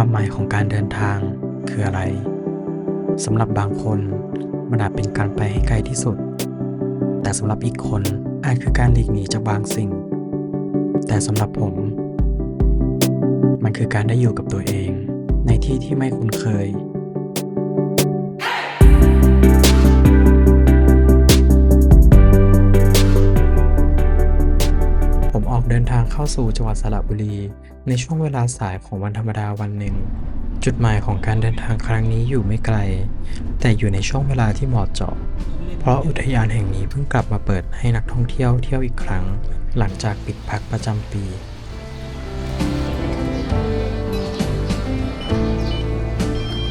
ความหมายของการเดินทางคืออะไรสำหรับบางคนมันอาจเป็นการไปให้ไกลที่สุด แต่สำหรับอีกคนอาจคือการหลีกหนีจากบางสิ่ง แต่สำหรับผม มันคือการได้อยู่กับตัวเอง ในที่ที่ไม่คุ้นเคย เข้าสู่จังหวัดสระบุรี ในช่วงเวลาสายของวันธรรมดาวันหนึ่ง จุดหมายของการเดินทางครั้งนี้อยู่ไม่ไกล แต่อยู่ในช่วงเวลาที่เหมาะเจาะ เพราะอุทยานแห่งนี้เพิ่งกลับมาเปิดให้นักท่องเที่ยวเที่ยวอีกครั้ง หลังจากปิดพักประจำปี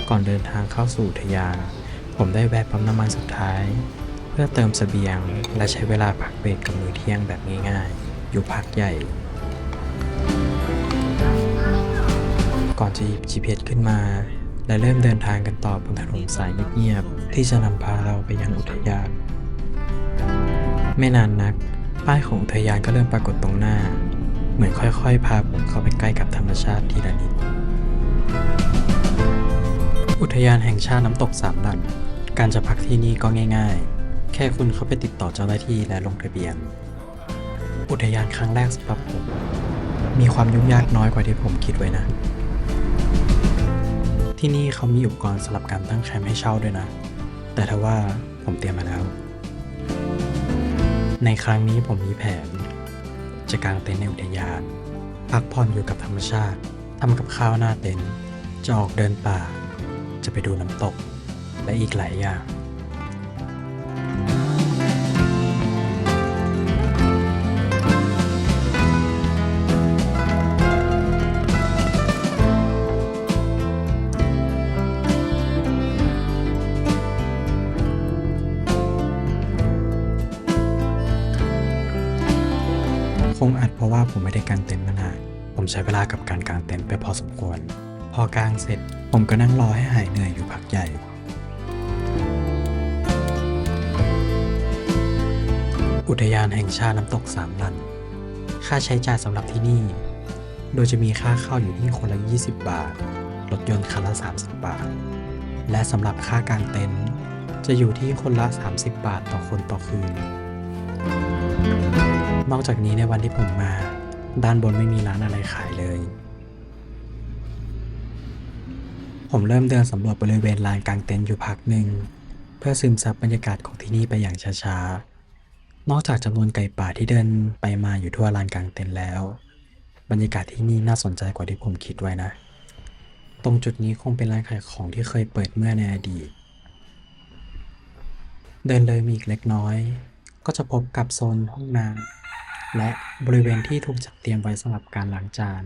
ก่อนเดินทางเข้าสู่อุทยานผมได้แวะปั๊มน้ำมันสุดท้าย เพื่อเติมเสบียง และใช้เวลาพักเบรกกับมื้อเที่ยงแบบง่ายๆ อยู่พักใหญ่ ก่อนจะหยิบ GPS ขึ้นมา และเริ่มเดินทางกันต่อบนถนนสายเงียบๆที่จะนำพาเราไปยังอุทยานไม่นานนัก ป้ายของอุทยานก็เริ่มปรากฏตรงหน้า เหมือนค่อยๆ พาผมเข้าไปใกล้กับธรรมชาติทีละนิด อุทยานแห่งชาติน้ำตกสามหลันการจะพักที่นี่ก็ง่าย ๆ แค่คุณเข้าไปติดต่อเจ้าหน้าที่และลงทะเบียน อุทยานครั้งแรกสำหรับผม มีความยุ่งยากน้อยกว่าที่ผมคิดไว้นะ ที่นี่เขามีอุปกรณ์สำหรับการตั้งแคมป์ให้เช่าด้วยนะ แต่ถ้าว่าผมเตรียมมาแล้ว ในครั้งนี้ผมมีแผน จะกางเต็นท์ในอุทยาน พักผ่อนอยู่กับธรรมชาติทำกับข้าวหน้าเต็นท์จะออกเดินป่า จะไปดูน้ำตก และอีกหลายอย่าง ได้กางเต็นท์มานานผมใช้เวลากับการกางเต็นท์ไปพอสมควร พอกางเสร็จ ผมก็นั่งรอให้หายเหนื่อยอยู่พักใหญ่อุทยานแห่งชาติน้ำตกสามลัน ค่าใช้จ่ายสำหรับที่นี่ โดยจะมีค่าเข้าอยู่ที่คนละ 20 บาท รถยนต์คันละ 30 บาท และสำหรับค่ากางเต็นท์จะอยู่ที่คนละ 30 บาทต่อคนต่อคืน นอกจากนี้ในวันที่ผมมา ด้านบนไม่มีร้านอะไรขายเลย ผมเริ่มเดินสำรวจบริเวณลานกลางเต็นท์อยู่พักหนึ่ง เพื่อซึมซับบรรยากาศของที่นี่ไปอย่างช้าๆ นอกจากจำนวนไก่ป่าที่เดินไปมาอยู่ทั่วลานกลางเต็นท์แล้ว บรรยากาศที่นี่น่าสนใจกว่าที่ผมคิดไว้นะ ตรงจุดนี้คงเป็นร้านขายของที่เคยเปิดเมื่อในอดีต เดินเลยมีอีกเล็กน้อย ก็จะพบกับโซนห้องน้ำ และบริเวณที่ถูกจัดเตรียมไว้สำหรับการล้างจาน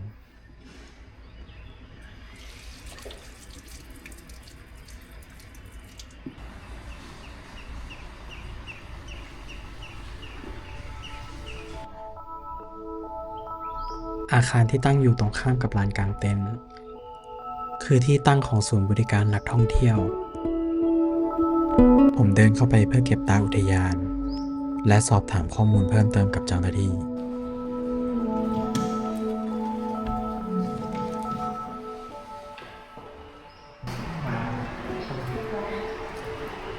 อาคารที่ตั้งอยู่ตรงข้ามกับลานกลางเต็นท์คือที่ตั้งของศูนย์บริการนักท่องเที่ยว ผมเดินเข้าไปเพื่อเก็บตาอุทยาน และสอบถามข้อมูลเพิ่มเติมกับเจ้าหน้าที่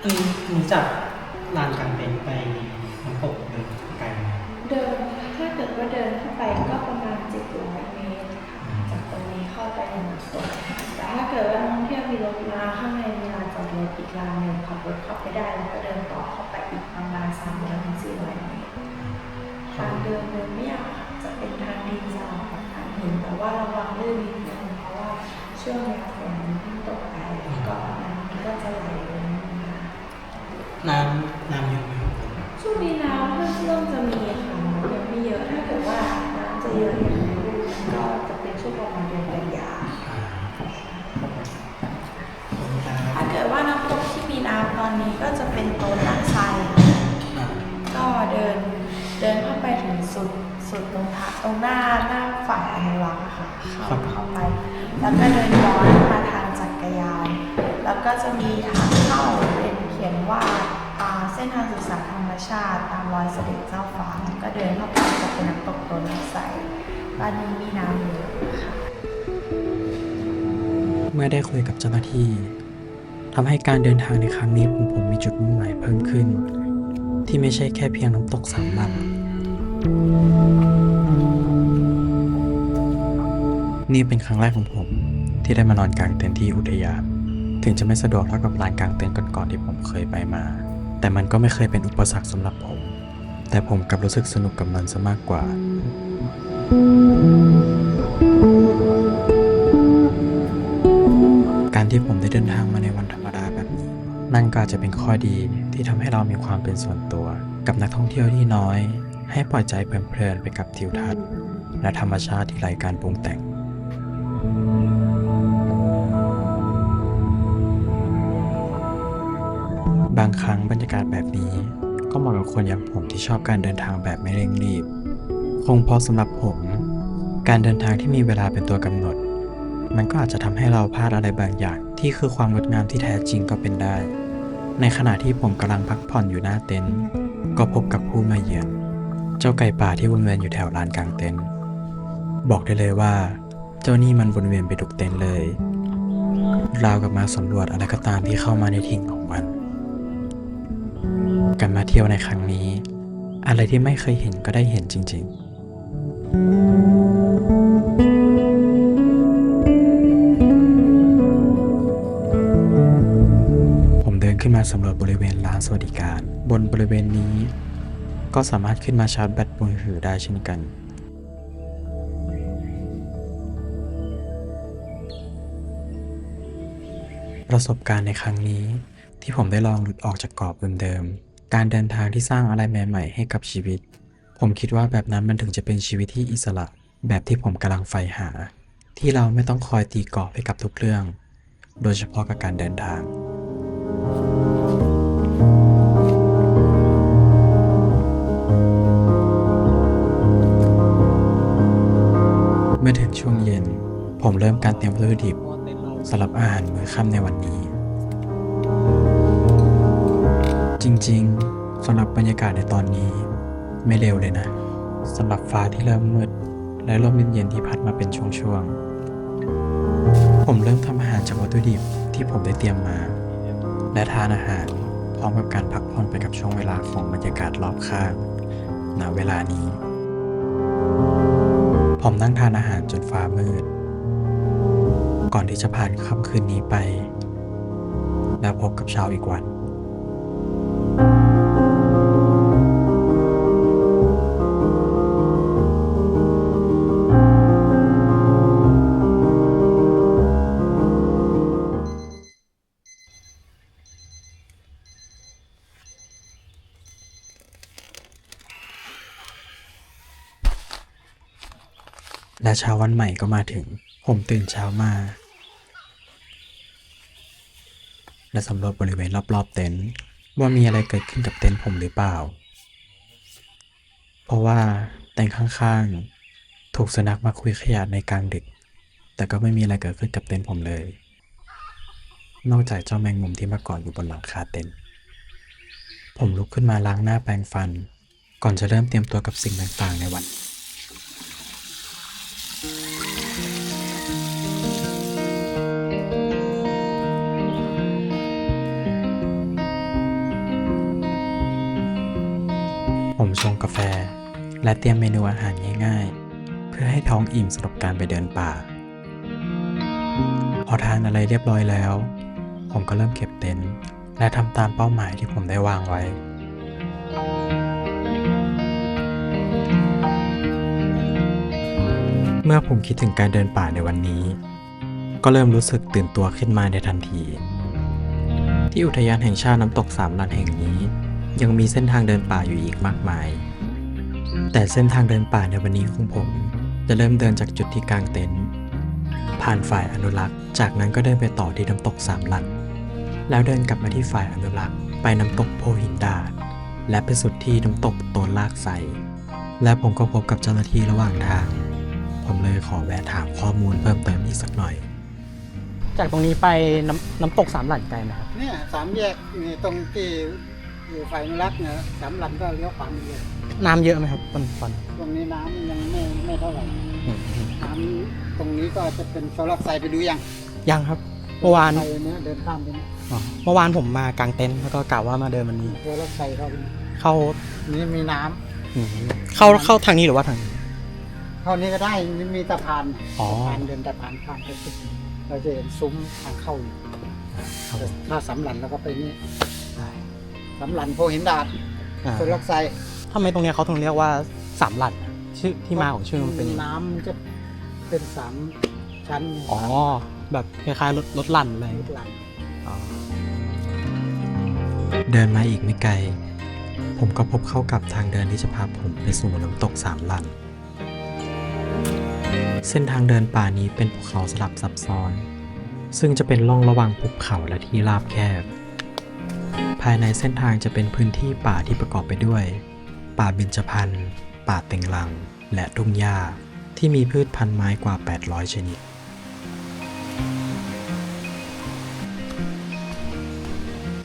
เออรู้จักลานกลางเต็นท์ไปน้ำตกเดินไกลไหมเดินถ้าเกิดว่าเดินเข้าไปก็ประมาณ700เมตรค่ะจากตรงนี้เข้าไปในน้ำตกแต่ถ้าเกิดว่านักท่องเที่ยวมีรถมาข้างในมีลานจอดรถอีกลานหนึ่งขับรถเข้าไปได้แล้วก็เดินต่อเข้าไปอีกประมาณ300ถึง400เมตรทางเดินเดินไม่ยากค่ะจะเป็นทางดินสลับกับทางหินแต่ว่าระวังลื่นนิดนึงเพราะว่าช่วงนี้ฝนมันเพิ่งตกไปแล้วก็น้ำมันก็จะไหลลงมาน้ำน้ำเยอะไหมครับช่วงนี้น้ำเริ่มเริ่มจะมีค่ะยังไม่เยอะถ้าเกิดว่าน้ำจะเยอะ สุดสุดตรงทางตรงหน้าหน้าฝั่งอนุรักษ์อะค่ะเข้าเข้าไป แล้วก็เดินย้อนมาทางจักรยาน แล้วก็จะมีทางเข้าเป็นเขียนว่าอ่าเส้นทางศึกษาธรรมชาติ ตามรอยเสด็จเจ้าฟ้าก็เดินเข้าไปจะเป็นน้ำตกตัวน้ำใสบ้านนี้มีน้ำเยอะค่ะ เมื่อได้คุยกับเจ้าหน้าที่ทำให้การเดินทางในครั้งนี้ของผมมีจุดมุ่งหมายเพิ่มขึ้น ที่ไม่ใช่แค่เพียงน้ำตกสามลำ นี่เป็นครั้งแรกของผม ที่ได้มานอนกลางเต็นท์ที่อุทยาน ถึงจะไม่สะดวกเท่ากับลานกลางเต็นท์ก่อนๆที่ผมเคยไปมา แต่มันก็ไม่เคยเป็นอุปสรรคสำหรับผม แต่ผมกลับรู้สึกสนุกกับมันซะมากกว่า การที่ผมได้เดินทางมาในวันธรรมดาแบบนี้ นั่นก็อาจจะเป็นข้อดีที่ทำให้เรามีความเป็นส่วนตัว กับนักท่องเที่ยวที่น้อย ให้ปล่อยใจเพลินๆไปกับทิวทัศน์ และธรรมชาติที่ไร้การปรุงแต่ง บางครั้งบรรยากาศแบบนี้ ก็เหมาะกับคนอย่างผมที่ชอบการเดินทางแบบไม่เร่งรีบ คงพราะสำหรับผม การเดินทางที่มีเวลาเป็นตัวกำหนด มันก็อาจจะทำให้เราพลาดอะไรบางอย่าง ที่คือความงดงามที่แท้จริงก็เป็นได้ในขณะที่ผมกำลังพักผ่อนอยู่หน้าเต็นท์ก็พบกับผู้มาเยือน เจ้าไก่ป่าที่วนเวียนอยู่แถวลานกลางเต็นท์บอกได้เลยว่า เจ้านี่มันวนเวียนไปทุกเต็นท์เลยราวกับมาสำรวจอะไรก็ตามที่เข้ามาในถิ่งของมัน การมาเที่ยวในครั้งนี้ อะไรที่ไม่เคยเห็นก็ได้เห็นจริงๆผมเดินขึ้นมาสำรวจบริเวณร้านสวัสดิการ บนบริเวณนี้ ก็สามารถขึ้นมาชาร์จแบตมือถือได้เช่นกัน ประสบการณ์ในครั้งนี้ ที่ผมได้ลองหลุดออกจากกรอบเดิมๆ การเดินทางที่สร้างอะไรใหม่ๆ ให้กับชีวิต ผมคิดว่าแบบนั้นมันถึงจะเป็นชีวิตที่อิสระ แบบที่ผมกำลังใฝ่หา ที่เราไม่ต้องคอยตีกรอบให้กับทุกเรื่อง โดยเฉพาะกับการเดินทาง เมื่อถึงช่วงเย็น ผมเริ่มการเตรียมวัตถุดิบสำหรับอาหารมื้อค่ำในวันนี้ จริงๆสำหรับบรรยากาศในตอนนี้ ไม่เร็วเลยนะสำหรับฟ้าที่เริ่มมืด และลมเย็นๆที่พัดมาเป็นช่วงๆ ผมเริ่มทำอาหารจากวัตถุดิบที่ผมได้เตรียมมา และทานอาหารพร้อมกับการพักผ่อนไปกับช่วงเวลาของบรรยากาศรอบข้างณเวลานี้ ผมนั่งทานอาหารจนฟ้ามืด ก่อนที่จะผ่านค่ำคืนนี้ไป แล้วพบกับเช้าอีกวัน เช้าวันใหม่ก็มาถึง ผมตื่นเช้ามา และสำรวจบริเวณรอบๆเต็นท์ว่ามีอะไรเกิดขึ้นกับเต็นท์ผมหรือเปล่า เพราะว่าเต็นท์ข้างๆ ถูกสุนัขมาคุยขยะในกลางดึก แต่ก็ไม่มีอะไรเกิดขึ้นกับเต็นท์ผมเลย นอกจากเจ้าแมงมุมที่มาเกาะอยู่บนหลังคาเต็นท์ผมลุกขึ้นมาล้างหน้าแปรงฟัน ก่อนจะเริ่มเตรียมตัวกับสิ่งต่างๆในวัน ผมชงกาแฟ และเตรียมเมนูอาหารง่ายๆ เพื่อให้ท้องอิ่มสำหรับการไปเดินป่า พอทานอะไรเรียบร้อยแล้ว ผมก็เริ่มเก็บเต็นท์และทำตามเป้าหมายที่ผมได้วางไว้ เมื่อผมคิดถึงการเดินป่าในวันนี้ ก็เริ่มรู้สึกตื่นตัวขึ้นมาในทันที ที่อุทยานแห่งชาติน้ำตกสามลันแห่งนี้ ยังมีเส้นทางเดินป่าอยู่อีกมากมาย แต่เส้นทางเดินป่าในวันนี้ของผม จะเริ่มเดินจากจุดที่กลางเต็นท์ผ่านฝ่ายอนุรักษ์ จากนั้นก็เดินไปต่อที่น้ำตกสามลัน แล้วเดินกลับมาที่ฝ่ายอนุรักษ์ ไปน้ำตกโพหินดาดและไปสุดที่น้ำตกโตนลากไซและผมก็พบกับเจ้าหน้าที่ระหว่างทาง ผมเลยขอแวะถามข้อมูลเพิ่มเติมอีกสักหน่อย จากตรงนี้ไปน้ำน้ำตกสามหลันไกลไหมครับเนี่ยสามแยกนี่ตรงที่อยู่ไฟอนุรักษ์เนี่ยสามลำก็เลี้ยวขวามือเลยน้ำเยอะไหมครับปันปันตรงนี้น้ำยังไม่ไม่เท่าไหร่น้ำตรงนี้ก็จะเป็นโซลาร์ไซด์ไปดูยังยังครับเมื่อวานไปเนี้ยเดินข้ามไปเนี้ยอ๋อเมื่อวานผมมากางเต็นท์แล้วก็กะว่ามาเดินวันนี้เดี๋ยวรถไฟเข้าไปเข้านี่มีน้ำอืมเข้าเข้าทางนี้หรือว่าทางนี้ เข้านี้ก็ได้นี่มีตะพานอ๋อตะพานเดินตะพานข้ามไปปุ๊บเราจะเห็นซุ้มทางเข้าอยู่ครับผมถ้าสำหลันแล้วก็ไปนี่ได้สำหลันโพหินดาดอ่าส่วนรถไฟทำไมตรงเนี้ยเขาถึงเรียกว่าสามหลัดชื่อที่มาของชื่อมันเป็นยังไงน้ำมันจะเป็นสามชั้นอ๋อ แบบคล้ายๆรถรถลั่นอะไรลูกหลังอ๋อเดินมาอีกไม่ไกล ผมก็พบเข้ากับทางเดินที่จะพาผมไปสู่น้ำตกสามลัน เส้นทางเดินป่านี้เป็นภูเขาสลับซับซ้อน ซึ่งจะเป็นล่องระหว่างภูเขาและที่ราบแคบ ภายในเส้นทางจะเป็นพื้นที่ป่าที่ประกอบไปด้วย ป่าเบญจพรรณป่าเต็งลัง และทุ่งหญ้าที่มีพืชพันธุ์ไม้กว่า 800 ชนิด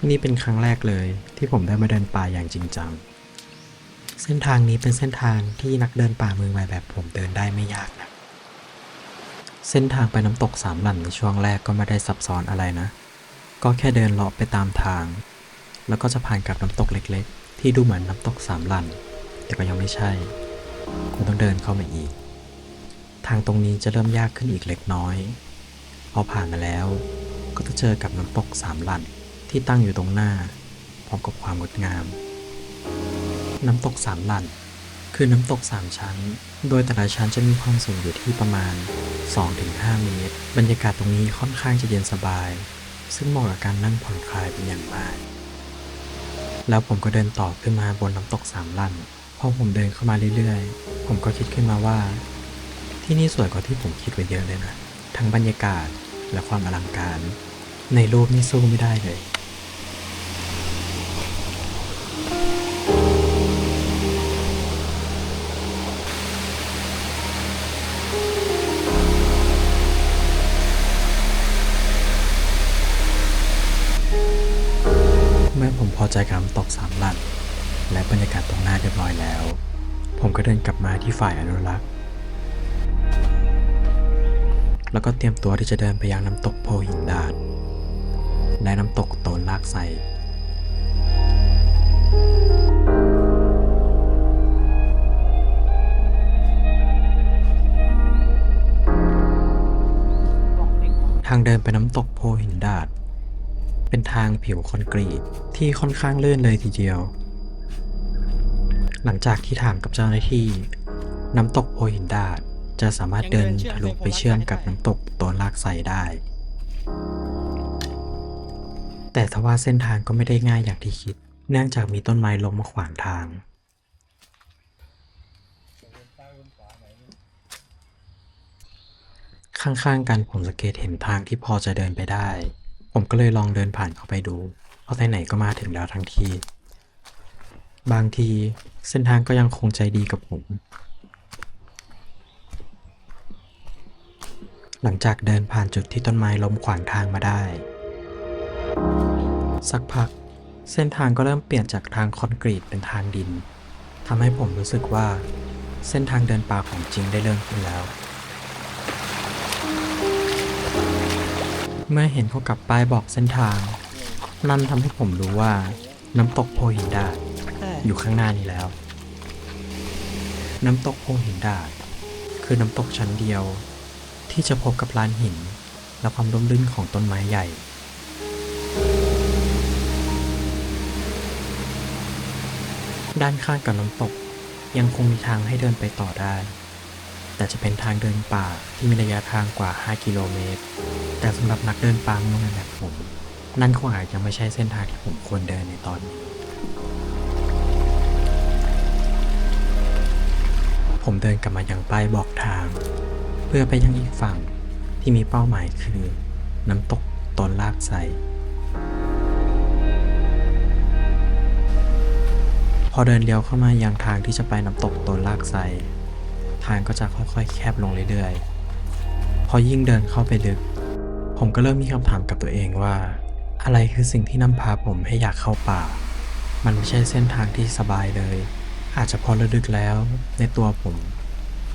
นี่เป็นครั้งแรกเลยที่ผมได้มาเดินป่าอย่างจริงจัง เส้นทางนี้เป็นเส้นทางที่นักเดินป่ามือใหม่แบบผมเดินได้ไม่ยากนะ เส้นทางไปน้ำตกสามหลั่นในช่วงแรกก็ไม่ได้ซับซ้อนอะไรนะ ก็แค่เดินเลาะไปตามทาง แล้วก็จะผ่านกับน้ำตกเล็กๆ ที่ดูเหมือนน้ำตกสามหลั่น แต่ก็ยังไม่ใช่ คุณต้องเดินเข้ามาอีก ทางตรงนี้จะเริ่มยากขึ้นอีกเล็กน้อย พอผ่านมาแล้ว ก็จะเจอกับน้ำตกสามหลั่นที่ตั้งอยู่ตรงหน้า พร้อมกับความงดงาม น้ำตกสามหลั่น คือน้ำตกสามชั้น โดยแต่ละชั้นจะมีความสูงอยู่ที่ประมาณ 2-5 เมตร บรรยากาศตรงนี้ค่อนข้างจะเย็นสบาย ซึ่งเหมาะกับการนั่งผ่อนคลายเป็นอย่างมาก แล้วผมก็เดินต่อขึ้นมาบนน้ำตกสามลั่น พอผมเดินเข้ามาเรื่อยๆ ผมก็คิดขึ้นมาว่า ที่นี่สวยกว่าที่ผมคิดไว้เยอะเลยนะ ทั้งบรรยากาศและความอลังการ ในรูปนี่สู้ไม่ได้เลย จกับน้ำตกสามหลันและบรรยากาศตรงหน้าเรียบร้อยแล้ว ผมก็เดินกลับมาที่ฝ่ายอนุรักษ์ แล้วก็เตรียมตัวที่จะเดินไปยังน้ำตกโพหินดาดและน้ำตกโตนลากไซทางเดินไปน้ำตกโพหินดาด เป็นทางผิวคอนกรีตที่ค่อนข้างลื่นเลยทีเดียว หลังจากที่ถามกับเจ้าหน้าที่ น้ำตกโพหินดาดจะสามารถเดินทะลุไปเชื่อมกับน้ำตกโตนลากไซได้ แต่ทว่าเส้นทางก็ไม่ได้ง่ายอย่างที่คิด เนื่องจากมีต้นไม้ล้มมาขวางทาง ข้างๆกันผมสังเกตเห็นทางที่พอจะเดินไปได้ ผมก็เลยลองเดินผ่านเข้าไปดู เพราะไหนๆก็มาถึงแล้วทั้งที บางทีเส้นทางก็ยังคงใจดีกับผม หลังจากเดินผ่านจุดที่ต้นไม้ล้มขวางทางมาได้ สักพักเส้นทางก็เริ่มเปลี่ยนจากทางคอนกรีตเป็นทางดินทำให้ผมรู้สึกว่า เส้นทางเดินป่าของจริงได้เริ่มขึ้นแล้ว เมื่อเห็นเขากับป้ายบอกเส้นทาง นั่นทำให้ผมรู้ว่า น้ำตกโพหินดาดอยู่ข้างหน้านี้แล้ว น้ำตกโพหินดาดคือน้ำตกชั้นเดียว ที่จะพบกับลานหิน และความร่มรื่นของต้นไม้ใหญ่ด้านข้างกับน้ำตก ยังคงมีทางให้เดินไปต่อได้ แต่จะเป็นทางเดินป่าที่มีระยะทางกว่า 5 กิโลเมตร แต่สำหรับนักเดินป่ามือใหม่แบบผม นั่นคงอาจจะไม่ใช่เส้นทางที่ผมควรเดินในตอนนี้ ผมเดินกลับมายังป้ายบอกทาง เพื่อไปยังอีกฝั่งที่มีเป้าหมายคือ น้ำตกตนลากไซพอเดินเลี้ยวเข้ามายังทางที่จะไปน้ำตกตนลากไซ ทางก็จะค่อยๆ แคบลงเรื่อยๆ พอยิ่งเดินเข้าไปลึก ผมก็เริ่มมีคำถามกับตัวเองว่า อะไรคือสิ่งที่นำพาผมให้อยากเข้าป่า มันไม่ใช่เส้นทางที่สบายเลย อาจจะพอระลึกแล้ว ในตัวผม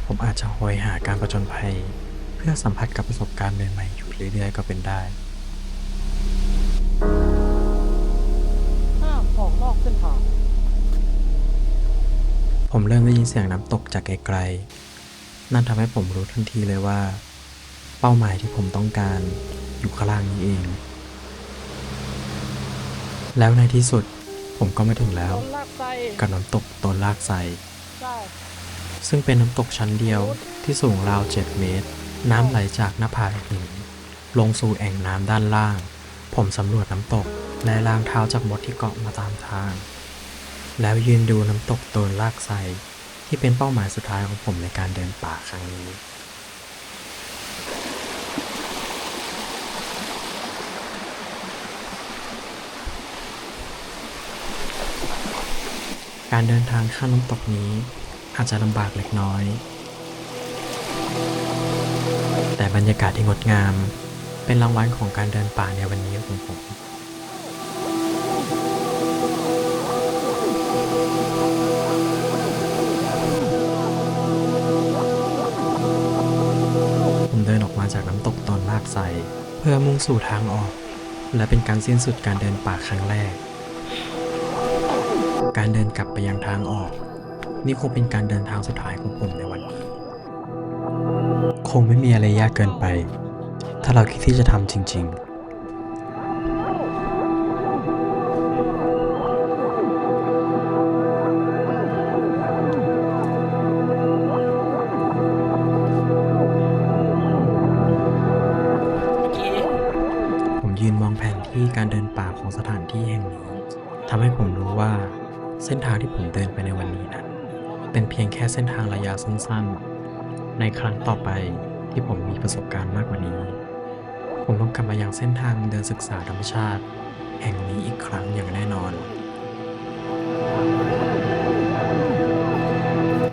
ผมอาจจะโหยหาการประจนภัย เพื่อสัมผัสกับประสบการณ์ใหม่ๆอยู่เรื่อยๆ ก็เป็นได้ห้ามออกนอกเส้นทาง ผมเริ่มได้ยินเสียงน้ำตกจากไกลๆ นั่นทำให้ผมรู้ทันทีเลยว่า เป้าหมายที่ผมต้องการอยู่ข้างล่างนี้เอง แล้วในที่สุดผมก็มาถึงแล้วลากไส้กับน้ำตกตนลากไซซึ่งเป็นน้ำตกชั้นเดียวที่สูงราว 7 เมตร น้ำไหลจากหน้าผาหินลงสู่แอ่งน้ำด้านล่าง ผมสำรวจน้ำตกและล้างเท้าจากมดที่เกาะมาตามทาง แล้วยืนดูน้ำตกโตนลากไซที่เป็นเป้าหมายสุดท้ายของผมในการเดินป่าครั้งนี้ การเดินทางข้ามน้ำตกนี้อาจจะลำบากเล็กน้อย แต่บรรยากาศที่งดงามเป็นรางวัลของการเดินป่าในวันนี้ของผมผม ไซเพื่อมุ่งสู่ทางออก และเป็นการสิ้นสุดการเดินป่าครั้งแรก การเดินกลับไปยังทางออก นี่คงเป็นการเดินทางสุดท้ายของผมในวันนี้ คงไม่มีอะไรยากเกินไป ถ้าเราคิดที่จะทำจริง ๆ เส้นทางที่ผมเดินไปในวันนี้นั้น เป็นเพียงแค่เส้นทางระยะสั้นๆ ในครั้งต่อไปที่ผมมีประสบการณ์มากกว่านี้ ผมต้องกลับมายังเส้นทางเดินศึกษาธรรมชาติ แห่งนี้อีกครั้งอย่างแน่นอน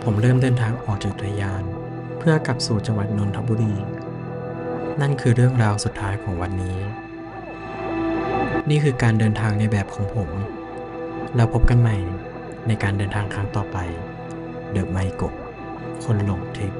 ผมเริ่มเดินทางออกจากอุทยาน เพื่อกลับสู่จังหวัดนนทบุรี นั่นคือเรื่องราวสุดท้ายของวันนี้ นี่คือการเดินทางในแบบของผม แล้วพบกันใหม่ในการเดินทางครั้งต่อไป เดอะไมโกะคนหลงทริป